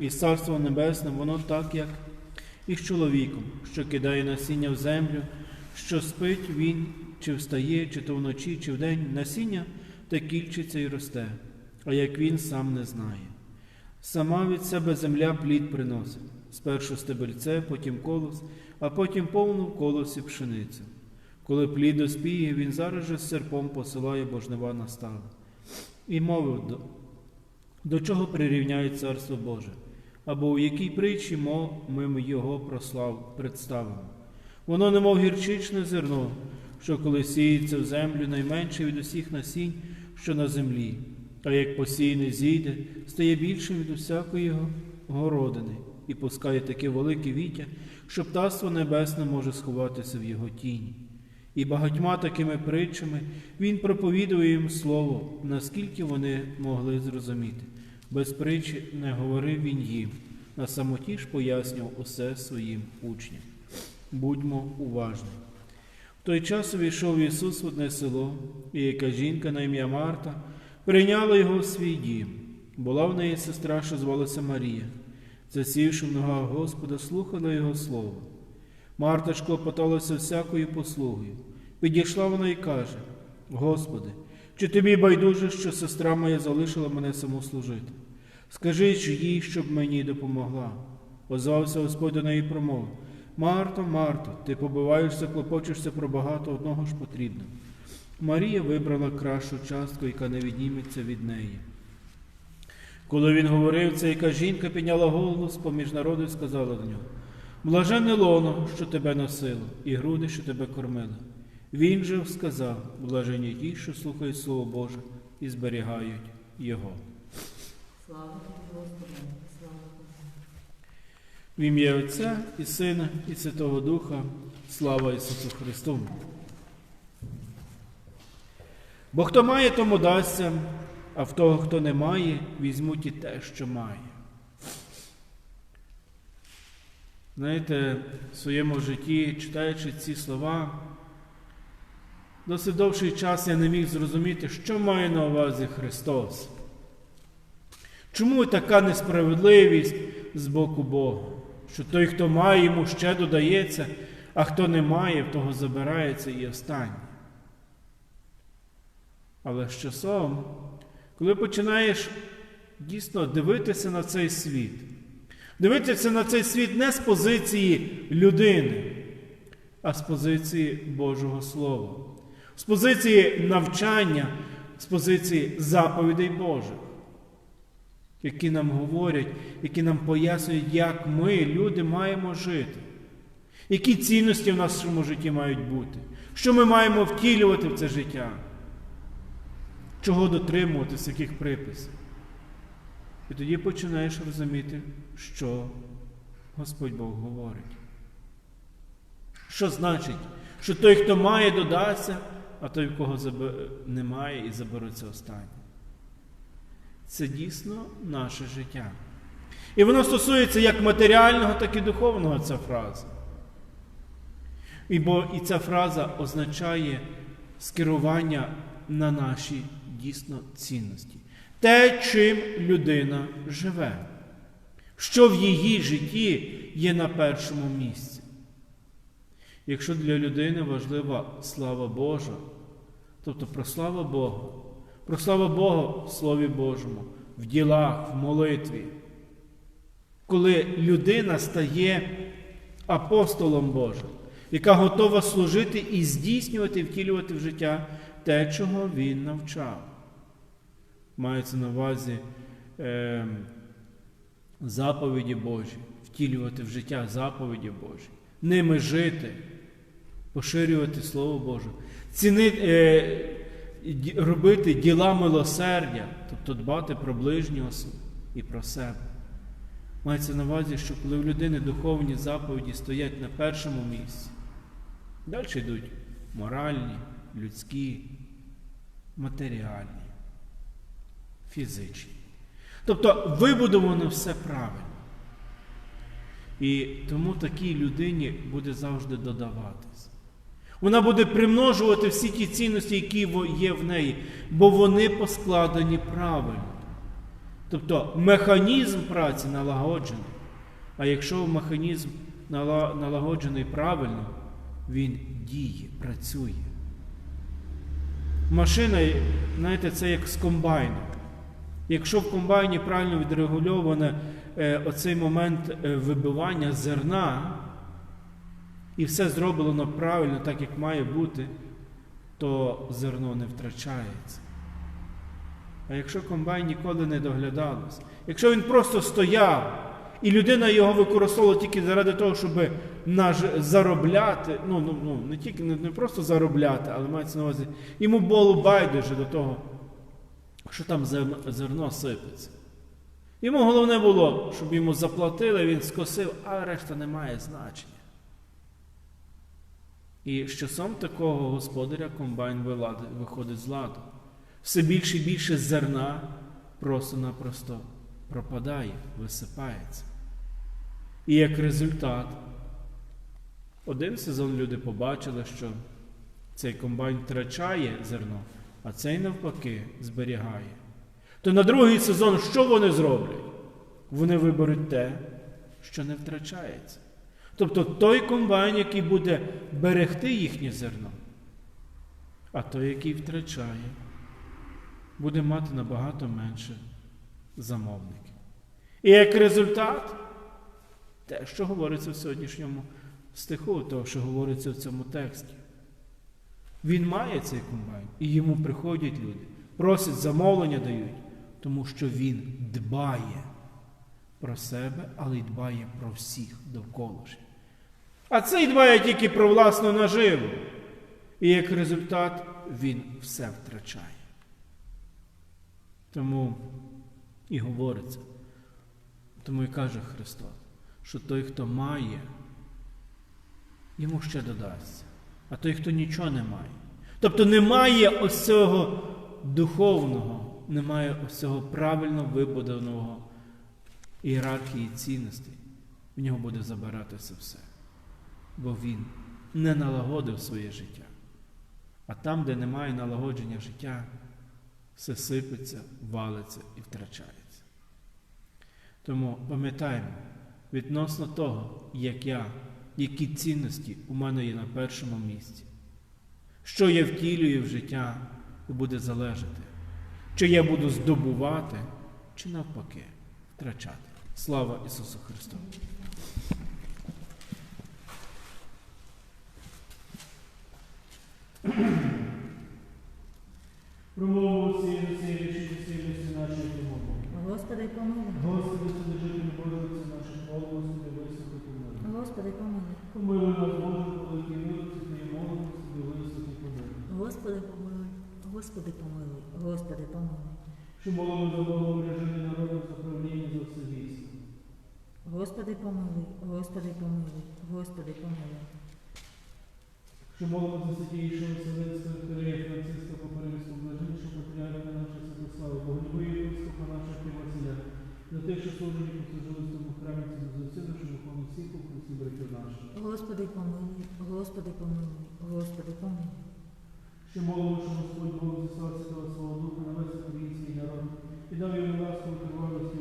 І Царство Небесне, воно так, як і з чоловіком, що кидає насіння в землю, що спить він, чи встає, чи то вночі, чи вдень, насіння та кільчиться і росте, а як він сам не знає. Сама від себе земля плід приносить, спершу стебельце, потім колос, а потім повну в колосі пшеницю. Коли плід доспіє, він зараз же з серпом посилає, бо жнива настала. І мовив до, чого прирівняють Царство Боже, або у якій притчі мов ми його прослав представимо. Воно немов гірчичне зерно, що коли сіється в землю найменше від усіх насінь, що на землі, а як посійне зійде, стає більшим від усякої городини і пускає таке велике віття, що птаство небесне може сховатися в його тіні. І багатьма такими притчами він проповідує їм слово, наскільки вони могли зрозуміти. Без притчі не говорив він їм, на самоті ж пояснював усе своїм учням. Будьмо уважні. В той час увійшов Ісус в одне село, і яка жінка на ім'я Марта прийняла його в свій дім. Була в неї сестра, що звалася Марія. Засівши в ногах Господа, слухала Його слово. Марта ж клопоталася всякою послугою. Підійшла вона і каже: Господи, чи тобі байдуже, що сестра моя залишила мене саму служити? Скажи ж їй, щоб мені допомогла. Озвався Господь до неї і промовив: Марто, Марто, ти побиваєшся, клопочешся про багато одного ж потрібно. Марія вибрала кращу частку, яка не відніметься від неї. Коли він говорив це, яка жінка підняла голову з поміж народу і сказала до нього: Блажене лоно, що тебе носило, і груди, що тебе кормили. Він же сказав, блажені ті, що слухають Слово Боже і зберігають Його. Слава Господи, слава В ім'я Отця і Сина, і Святого Духа, слава Ісусу Христу. Бо хто має, тому дасться, а в того, хто не має, візьмуть і те, що має. Знаєте, в своєму житті, читаючи ці слова, досить довший час я не міг зрозуміти, що має на увазі Христос. Чому така несправедливість з боку Бога? Що той, хто має, йому ще додається, а хто не має, в того забирається і останнє. Але з часом, коли починаєш дійсно дивитися на цей світ, дивитися на цей світ не з позиції людини, а з позиції Божого Слова, з позиції навчання, з позиції заповідей Божих які нам говорять, які нам пояснюють, як ми, люди, маємо жити, які цінності в нашому житті мають бути, що ми маємо втілювати в це життя, чого дотримуватися, яких приписів. І тоді починаєш розуміти, що Господь Бог говорить. Що значить, що той, хто має, додасться, а той, в кого немає, і забереться останнє. Це дійсно наше життя. І воно стосується як матеріального, так і духовного ця фраза. І, бо і ця фраза означає скерування на наші дійсно цінності. Те, чим людина живе, що в її житті є на першому місці. Якщо для людини важлива слава Божа, тобто про слава Бога, про слава Богу в Слові Божому, в ділах, в молитві. Коли людина стає апостолом Божим, яка готова служити і здійснювати, втілювати в життя те, чого він навчав. Мається на увазі е, заповіді Божі, втілювати в життя заповіді Божі, ними жити, поширювати Слово Боже, цінити. Е, робити діла милосердя, тобто дбати про ближнього і про себе. Мається на увазі, що коли в людини духовні заповіді стоять на першому місці, далі йдуть моральні, людські, матеріальні, фізичні. Тобто вибудовано все правильно. І тому такій людині буде завжди додаватися. Вона буде примножувати всі ті цінності, які є в неї, бо вони поскладені правильно. Тобто механізм праці налагоджений. А якщо механізм налагоджений правильно, він діє, працює. Машина, знаєте, це як з комбайном. Якщо в комбайні правильно відрегульоване е, оцей момент е, вибивання зерна, і все зроблено правильно, так як має бути, то зерно не втрачається. А якщо комбайн ніколи не доглядалось, якщо він просто стояв, і людина його використовувала тільки заради того, щоб наж- заробляти, ну, ну, ну не тільки не, не просто заробляти, але мається на увазі, йому було байдуже до того, що там зерно сипеться. Йому головне було, щоб йому заплатили, він скосив, а решта не має значення. І з часом такого господаря комбайн виходить з ладу. Все більше і більше зерна просто-напросто пропадає, висипається. І як результат, один сезон люди побачили, що цей комбайн втрачає зерно, а цей навпаки зберігає. То на другий сезон що вони зроблять? Вони виберуть те, що не втрачається. Тобто той комбайн, який буде берегти їхнє зерно, а той, який втрачає, буде мати набагато менше замовників. І як результат, те, що говориться в сьогоднішньому стиху, того, що говориться в цьому тексті. Він має цей комбайн, і йому приходять люди, просять замовлення дають, тому що він дбає про себе, але й дбає про всіх довколишніх. А цей дбає тільки про власну наживу. І як результат він все втрачає. Тому і говориться, тому і каже Христос, що той, хто має, йому ще додасться, а той, хто нічого не має. Тобто немає ось цього духовного, немає ось цього правильно вибудованого ієрархії цінностей, в нього буде забиратися все. Бо він не налагодив своє життя. А там, де немає налагодження життя, все сипеться, валиться і втрачається. Тому пам'ятаємо, відносно того, як я, які цінності у мене є на першому місці, що я втілюю в життя, і буде залежати, чи я буду здобувати, чи навпаки втрачати. Слава Ісусу Христу! Промову всі рішення сильності нашої. Господи, помилуй. Господи, служителю Божиці наших Господи, високо помилуй. Господи, помилуй. Помилуй нас, Боже, великі милості, Твої молодості, високо помилуй. Господи, помилуй. Господи, помилуй. Господи, помилуй. Що молимо за Богом Богоображення народу за правління за все військо. Господи, помилуй. Господи, помилуй. Господи, помилуй. Що молимо за святійшого Вселенського Кирея Франциска Поперемського блаженнішого патріарха нашого Святослава, Богонебої єпископа нашого Василя, за те, що служені послужили в цьому храмі, за все нашу духовну всіх у Христі братів наших. Господи, помилуй. Господи, помилуй. Господи, помилуй. Молимо, що Господь Бог зіслав свого Духа на весь український народ і дав йому ласку тривалості,